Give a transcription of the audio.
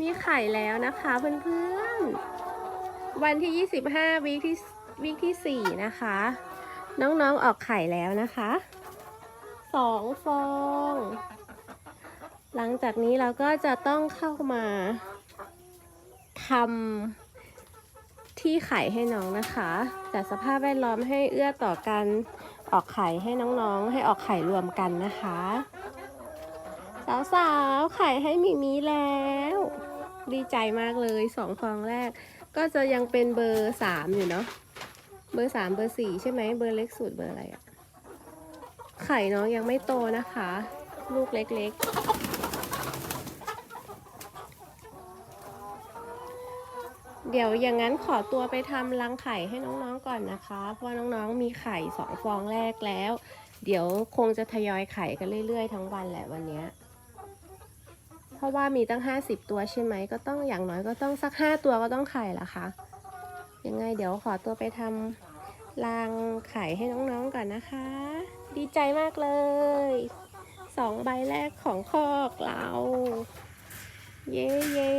มีไข่แล้วนะคะเพื่อนๆ วันที่ 25วีคที่วีคที่ 4 นะคะ น้องๆออกไข่แล้วนะคะสองฟอง หลังจากนี้เราก็จะต้องเข้ามาทำที่ไข่ให้น้องนะคะจัดสภาพแวดล้อมให้เอื้อต่อการออกไข่ให้น้องๆ ให้ออกไข่รวมกันนะคะ สาวๆ ไข่ให้มิมีแล้ว ดีใจมากเลยสองฟองแรก ก็จะยังเป็นเบอร์สามอยู่เนาะเบอร์สามเบอร์สี่ใช่ไหมเบอร์เล็กสุดเบอร์อะไรอะไข่น้องยังไม่โตนะคะ ลูกเล็กๆ เดี๋ยวอย่างนั้นขอตัวไปทำรังไข่ให้น้องๆก่อนนะคะ เพราะน้องๆมีไข่สองฟองแรกแล้ว เดี๋ยวคงจะทยอยไข่กันเรื่อยๆ ทั้งวันแหละวันนี้ เพราะว่ามีตั้ง 50 ตัวใช่ไหมก็ต้องอย่างน้อยก็ต้องสัก 5 ตัวก็ต้องไข่ละคะยังไงเดี๋ยวขอตัวไปทำรางไข่ให้น้องๆก่อนนะคะ ดีใจมากเลยสองใบแรกของคอกเรา เย้เย้